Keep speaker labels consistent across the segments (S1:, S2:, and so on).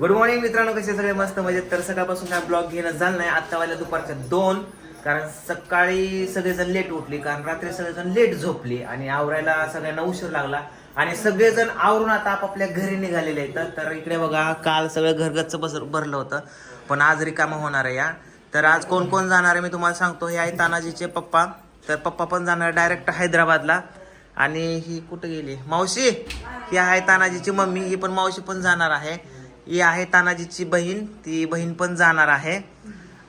S1: Good morning मित्रांनो कसे सगळे मस्त मजेत? तर सकाळपासून काय ब्लॉग घेणं झालं नाही आत्तावाल्या दुपारच्या दोन. कारण सकाळी सगळेजण लेट उठली कारण रात्री सगळेजण लेट झोपली आणि आवरायला सगळ्यांना उशीर लागला. आणि सगळेजण आवरून आता आपापल्या घरी निघालेले आहेत. तर इकडे बघा काल सगळं घरगच्च बस भरलं होतं पण आज रिकामं होणार आहे या. तर आज कोण कोण जाणार आहे मी तुम्हाला सांगतो. हे आहे तानाजीचे पप्पा. तर पप्पा पण जाणार डायरेक्ट हैदराबादला. आणि ही कुठं गेली? मावशी? ही आहे तानाजीची मम्मी. ही पण मावशी पण जाणार आहे. ही आहे तानाजीची बहीण. ती बहीण पण जाणार आहे.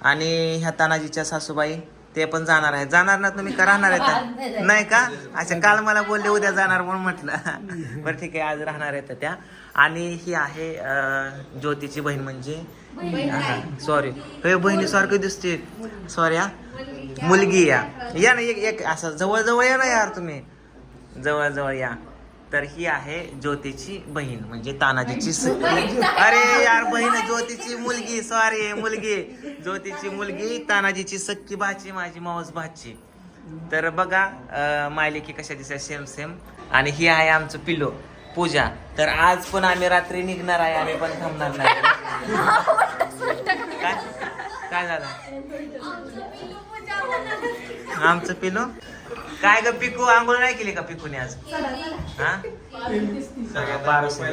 S1: आणि ह्या तानाजीच्या सासूबाई ते पण जाणार आहे. जाणार ना तुम्ही? का राहणार आहेत? नाही का? अच्छा काल मला बोलले उद्या जाणार म्हणून म्हटलं. बरं ठीक आहे. आज राहणार आहेत त्या. आणि ही आहे ज्योतीची बहीण म्हणजे. सॉरी हे बहिणीसारखी दिसते. सॉरी हा. मुलगी या. या ना एक एक असं जवळजवळ या ना यार तुम्ही. जवळजवळ या. तर ही आहे ज्योतीची बहीण म्हणजे तानाजीची अरे यार बहीण ज्योतीची मुलगी सॉरी मुलगी. ज्योतीची मुलगी तानाजीची सख्खी भाची माझी मावस भाची. तर बघा मायलेकी कशा दिसतात सेम सेम आणि ही आहे आमचं पिलो पूजा. तर आज पण आम्ही रात्री निघणार आहे आम्ही पण थांबणार नाही. काय? काय झालं? आमचं पिलो? काय ग पिकू? आंघोळ नाही केली का पिकूने आज? हा? बाराशे.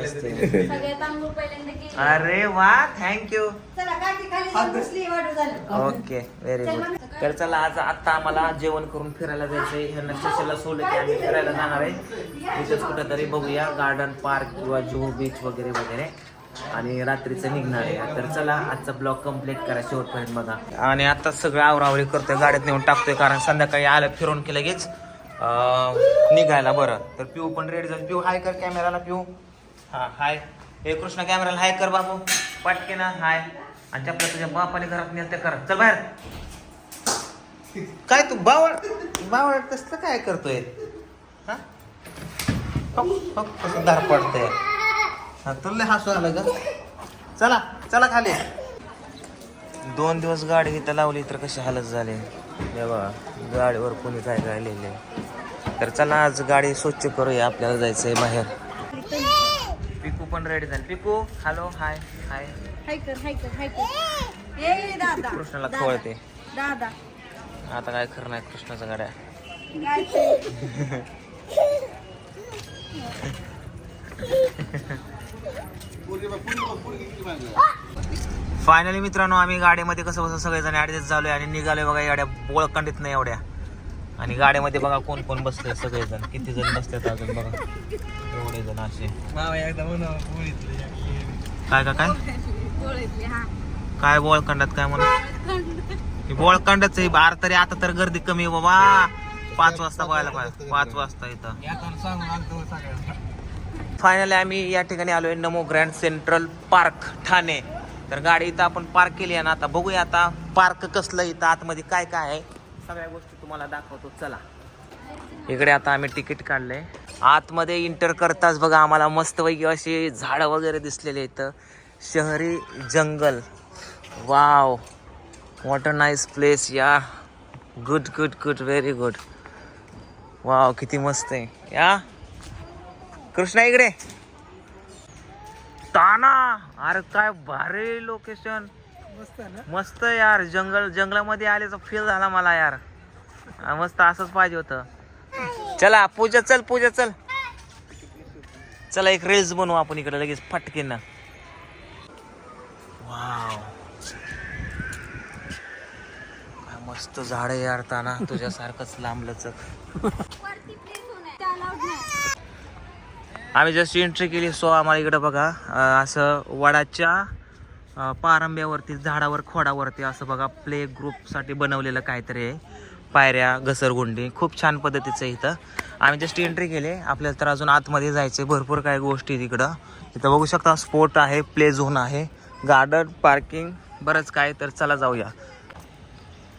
S1: अरे वा थँक्यू
S2: चला काकी खाली जाऊन बसली वाढू झालं.
S1: ओके व्हेरी गुड तर चला आज आता आम्हाला जेवण करून फिरायला जायचंय. ह्यांना स्टेशनला सोडलं की आम्ही फिरायला जाणार आहे. तिथेच कुठेतरी बघूया गार्डन पार्क किंवा जुहू बीच वगैरे वगैरे. आणि रात्रीचं निघणार आहे. तर चला आजचा ब्लॉग कंप्लीट करा शेवटपर्यंत बघा. आणि आता सगळं आवरावरी करतोय गाड्यात नेऊन टाकतोय कारण संध्याकाळी आलं फिरून की लगेच निघायला बरं. तर पिऊ पण रेडी झाली. पिऊ हाय कर कॅमेराला पिऊ. हां हाय हे कृष्ण कॅमेराला हाय कर बाबू. पाटके ना हाय आणि चपला तुझ्या बापाने घरात नेल ते कर. चल बाहेर. काय तू बावळ बावळ तसलं काय करतोय? हा? हो, हो, धार पडतंय. तुला हसू आलं का चला चला खाली. दोन दिवस गाडी इथं लावली तर कशी हालत झाली? हे बघा गाडीवर कोणी काय राहिलेले तर चला आज गाडी स्वच्छ करूया आपल्याला जायचंय बाहेर. पिकू पण रेडी झाली. पिकू हॅलो हाय हाय
S2: हाय कर हाय कर हाय कर. ए दादा
S1: कृष्णाला खवळते
S2: दादा.
S1: आता काय खरं नाही कृष्णाच्या गाड्या.
S2: काय?
S1: फायनली मित्रांनो आम्ही गाडीमध्ये कसं कसं सगळेजण ऍडजस्ट झालोय आणि निघालोय बघा एवढ्या बोळखंडीत नाही एवढ्या. आणि गाड्यामध्ये बघा कोण कोण बसले सगळेजण. किती जण बसलेत अजून बघा. एवढे जण असे. काय का काय. काय बोळखंडात काय म्हणून बोळखंडच आहे बार तरी आता तर गर्दी कमी आहे बाबा. पाच वाजता व्हायला पाहिजे. पाच वाजता इथं. फायनली आम्ही या ठिकाणी आलो आहे Namo grand central park Thane. तर गाडी इथं आपण पार्क केली आहे ना आता बघूया आता पार्क कसलं इथं आतमध्ये काय काय आहे. सगळ्या गोष्टी तुम्हाला दाखवतो चला. इकडे आता आम्ही तिकीट काढलंय. आतमध्ये इंटर करताच बघा आम्हाला मस्तपैकी अशी झाडं वगैरे दिसलेले इथं शहरी जंगल. Wow. What a nice place या. Good good good very good wow किती मस्त आहे. या. कृष्णा इकडे. ताना अरे काय भारी लोकेशन मस्त यार जंगल जंगलामध्ये आल्याचा फील झाला मला यार. हा, मस्त असंच पाहिजे होतं. चला पूजा चल पूजा चल. चला एक रील्स बनवू आपण इकडे लगेच फटके ना वाव काय मस्त झाड आहे यार ताना. तुझ्यासारखंच लांब लचक
S3: वरती होणार. नाही.
S1: आम्ही जस्ट एंट्री केली सो आम्हाला इकडं बघा. असं वडाच्या पारंब्यावरती झाडावर खोडावरती असं बघा प्ले ग्रुपसाठी बनवलेलं काहीतरी आहे. पायऱ्या घसरगुंडी खूप छान पद्धतीचं आहे इथं. आम्ही जस्ट एंट्री केली. आपल्याला तर अजून आतमध्ये जायचं भरपूर काही गोष्टी तिकडं इथं बघू शकता स्पोर्ट आहे प्ले झोन आहे. गार्डन पार्किंग बरंच काय तर चला जाऊया.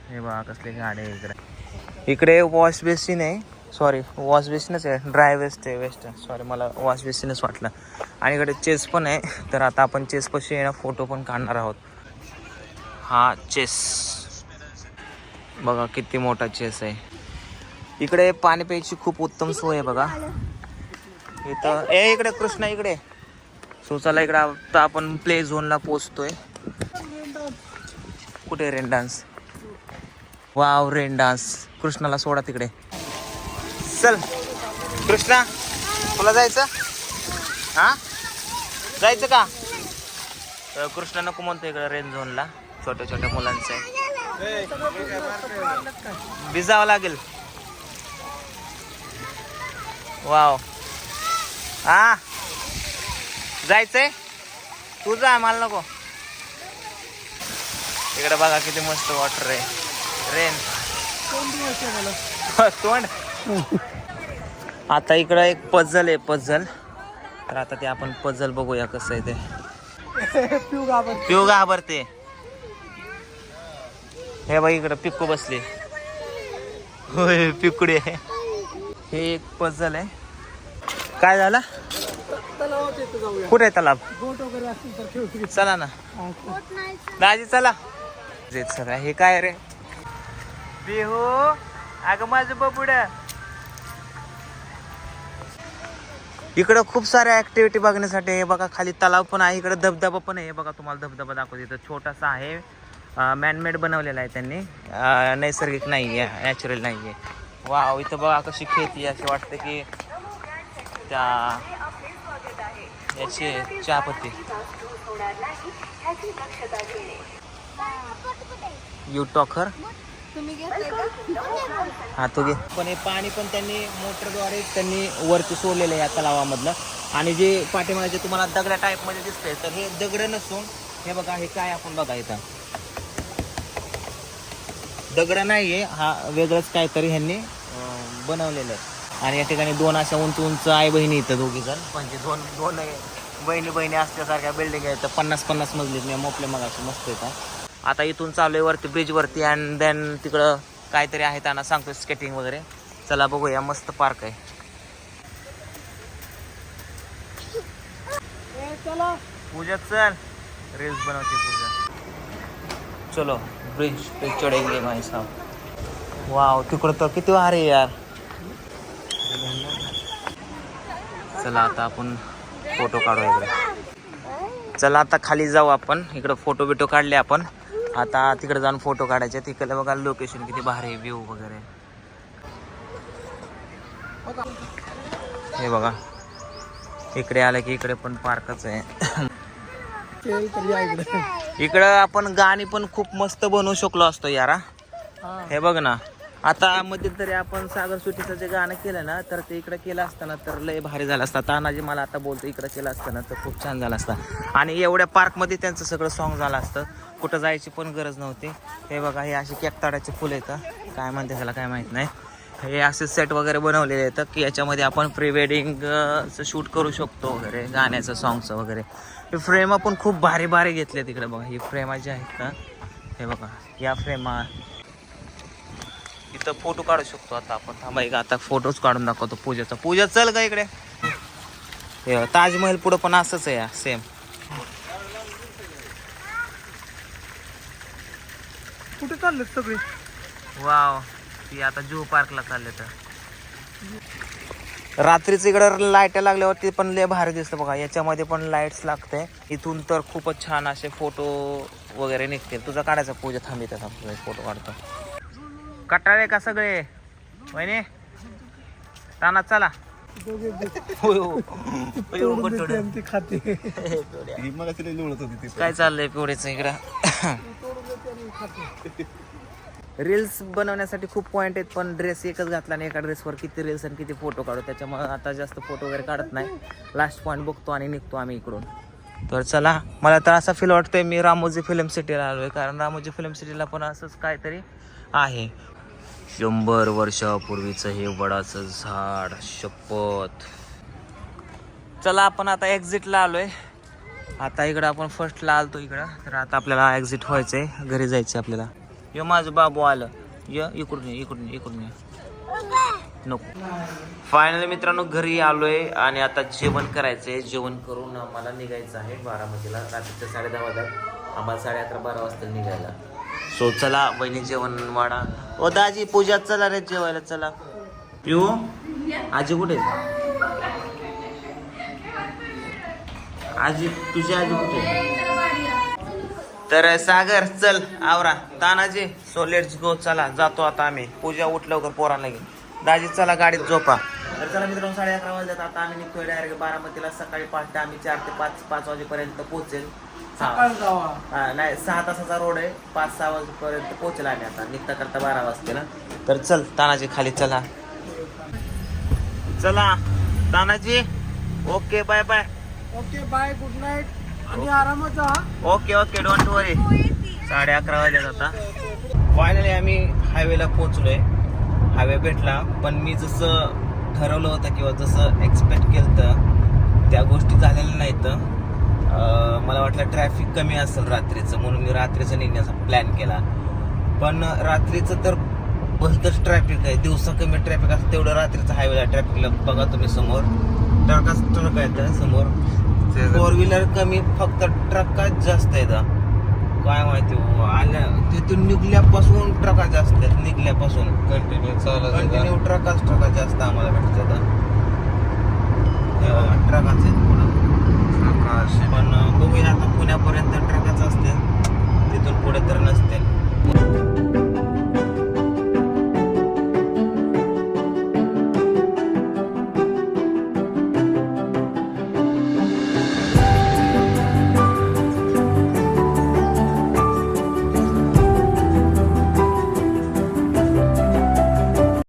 S1: हे बघा कसले गाडे आहे इकडे. इकडे वॉश बेसिन आहे. सॉरी वॉश बेसिनच आहे. ड्राय वेस्ट आहे वेस्ट सॉरी मला वॉश बेसिनच वाटलं. आणि इकडे चेस पण आहे. तर आता आपण चेसपाशी येणार आहे ना फोटो पण काढणार आहोत. हा चेस बघा किती मोठा चेस आहे. इकडे पाणी प्यायची खूप उत्तम सोय आहे बघा. इथं ए इकडे कृष्णा इकडे. सो चला इकडं आता आपण प्ले झोनला पोचतोय कुठे rain dance wow rain dance कृष्णाला सोडा तिकडे. चल. कृष्णा तुला जायचं? हा? जायचं का? कृष्णा नको म्हणतो इकडे रेन झोनला छोट्या छोट्या मुलांचं. आहे भिजावं लागेल. वाव. हा? जायचंय? तू जा मला नको. इकडे बघा किती मस्त वॉटर आहे. रेन तोंड. आता इकडं एक पझल आहे पझल तर आता ते आपण पझल बघूया कसं आहे ते. पिऊ घाबरते. हे बाई इकडं पिक्कू बसले. होय पिकुडे हे एक पझल आहे. काय झालं? कुठे आहे तलाब चला ना. दाजी चला. जे हे काय रे? बिहू अगं माझं बबुड इकडं खूप साऱ्या ऍक्टिव्हिटी बघण्यासाठी हे बघा खाली तलाव पण आहे. इकडं धबधबा पण आहे. हे बघा तुम्हाला धबधबा दाखवतो इथं. छोटासा आहे. मॅनमेड बनवलेला आहे त्यांनी. नैसर्गिक नाही आहे नॅचरल नाही आहे वाव इथं बघा कशी खेती आहे. असं वाटतं की त्या याची चहापत्ती. यू टॉकर हा तो घे. पण हे पाणी पण त्यांनी मोटरद्वारे त्यांनी वरती सोडलेलं आहे या तलावामधलं आणि जे पाठीमागे जे तुम्हाला दगडा टाईपमध्ये दिसतंय तर हे दगड नसून हे बघा हे काय आपण बघा इथं. दगड नाहीये हा वेगळंच काहीतरी ह्यांनी बनवलेलं आहे. आणि या ठिकाणी दोन अशा उंच उंच आई बहिणी इथं दोघी जण. म्हणजे दोन दोन बहिणी बहिणी असल्यासारख्या बिल्डिंग आहेत तर पन्नास पन्नास मजली मी मोपले मगाशी मस्त येतात आता इथून चालू आहे वरती ब्रिज वरती अँड देन तिकडं काहीतरी आहे त्यांना सांगतो स्केटिंग वगैरे. चला बघूया मस्त पार्क आहे. पूजा चल. रील्स बनवते पूजा. चलो ब्रिज पे चढेंगे भाई साहब वाव तिकडं तर किती भारी आहे यार. चला आता आपण फोटो काढू इकडे. चला आता खाली जाऊ आपण. इकडं फोटो बिटो काढले आपण. आता तिकडे जाऊन फोटो काढायचे तिकडे बघा लोकेशन किती भारी व्ह्यू वगैरे. हे बघा. इकडे आलं की इकडे पण पार्कच आहे. इकडं आपण गाणी पण खूप मस्त बनवू शकलो असतो यारा. हे बघ ना. आता मध्ये तरी आपण सागर सुटीचं जे गाणं केलं ना तर ते इकडे केलं असताना तर लय भारी झालं असतं. तानाजी मला आता बोलतो इकडे केलं असतं ना तर खूप छान झालं असतं. आणि एवढ्या पार्कमध्ये त्यांचं सगळं सॉन्ग झालं असतं. कुठं जायची पण गरज नव्हती. हे बघा हे असे केकताडाचे फुलं येतं काय म्हणते त्याला काय माहीत नाही. हे असे सेट वगैरे बनवलेले आहेत की याच्यामध्ये आपण प्री वेडिंगचं शूट करू शकतो वगैरे गाण्याचं सॉंगचं वगैरे. हे फ्रेम पण खूप भारी भारी घेतले तिकडे बघा. ही फ्रेमा जी आहेत ना हे बघा या फ्रेमा इथं फोटो काढू शकतो आता आपण. थांबा एक आता फोटोच काढून दाखवतो पूजाचा. पूजा चल का इकडे. ताजमहल पुढं पण असंच आहे सेम
S4: कुठे चालले सगळे?
S1: वाव ती आता जुहू पार्कला चालले तर रात्रीच इकडं लाइट लागल्यावरती पण लय भारी दिसतं बघा. याच्यामध्ये पण लाईट्स लागते इथून तर खूपच छान असे फोटो वगैरे निघतील. तुझा काढायचा पूजा थांबित फोटो काढतो. कटाळे का सगळे? वहिनी? तानात चला. हो. हो, काय चाललंय पिवडीचं इकडं? रील्स बनवण्यासाठी खूप पॉईंट आहेत पण ड्रेस एकच घातला आणि एका ड्रेसवर किती रील्स आणि किती फोटो काढू. त्याच्यामुळे आता जास्त फोटो वगैरे काढत नाही. लास्ट पॉईंट बघतो आणि निघतो आम्ही इकडून. तर चला मला तर असा फील वाटतंय मी रामोजी फिल्म सिटीला आलोय. कारण रामोजी फिल्म सिटीला पण असंच काहीतरी आहे. शंभर वर्षापूर्वीचं हे वडाचं झाड शपथ. चला आपण आता एक्झिटला आलोय. आता इकडं आपण फर्स्टला आलतो इकडं. तर आता आपल्याला एक्झिट व्हायचंय. घरी जायचं आपल्याला. यो माझं बाबू आलं. य इकडून ये इकडून इकडून ये. नको. फायनली मित्रांनो घरी आलोय आणि आता जेवण करायचंय. जेवण करून आम्हाला निघायचं आहे बारामतीला. रात्रीच्या साडे दहा वाजता आम्हाला साडे अकरा बारा वाजता निघायला. सो चला बहिणी जेवण वाढा. ओ दाजी पूजा चला रे जेवायला चला. पिऊ? आजी कुठे? आहे? आजी तुझी आजी कुठे? तर सागर चल आवरा. तानाजी सो लेट्स गो चला जातो आता आम्ही. पूजा उठ लवकर पोरांना घे दाजी चला गाडीत झोपा. तर चला मित्रांनो साडे अकरा वाजल्यात. आता आम्ही निघतोय डायरेक्ट बारामतीला. सकाळी पाच ते आम्ही चार ते पाच पाच वाजेपर्यंत पोहोचेल. हा. हा, नाही सहा तासाचा रोड आहे. पाच सहा वाजेपर्यंत पोहोचेल आम्ही आता. निघता करता बारा वाजते ना तर चल तानाजी खाली चला. चला Tanaji. Okay bye bye
S4: okay bye good night आणि आरामात जा
S1: ओके ओके डोंट वरी साडे अकरा वाजल्यात आता. फायनली आम्ही हायवेला पोहोचलोय. हायवे भेटला पण मी जसं ठरवलं होतं किंवा जसं एक्सपेक्ट केलं त्या गोष्टी झालेल्या नाहीत. मला वाटलं ट्रॅफिक कमी असेल रात्रीचं म्हणून मी रात्रीचं निघण्याचा प्लॅन केला. पण रात्रीचं तर भलतंच ट्रॅफिक आहे. दिवसा कमी ट्रॅफिक असतं तेवढं रात्रीचं हायवेला ट्रॅफिकला बघा तुम्ही समोर. ट्रकाच ट्रक आहेत समोर. फोर व्हीलर कमी फक्त ट्रकाच जास्त आहेत काय माहिती आल्या तिथून निघल्यापासून ट्रका जास्त आहेत निघल्यापासून.
S5: कंटिन्यू चालत
S1: कंटिन्यू ट्रकाच ट्रका जास्त आम्हाला भेटत भेटतात ट्रकाचे बाराशे पण बघूया आता पुण्यापर्यंत ट्रकच असते तिथून पुढे तर नसतील.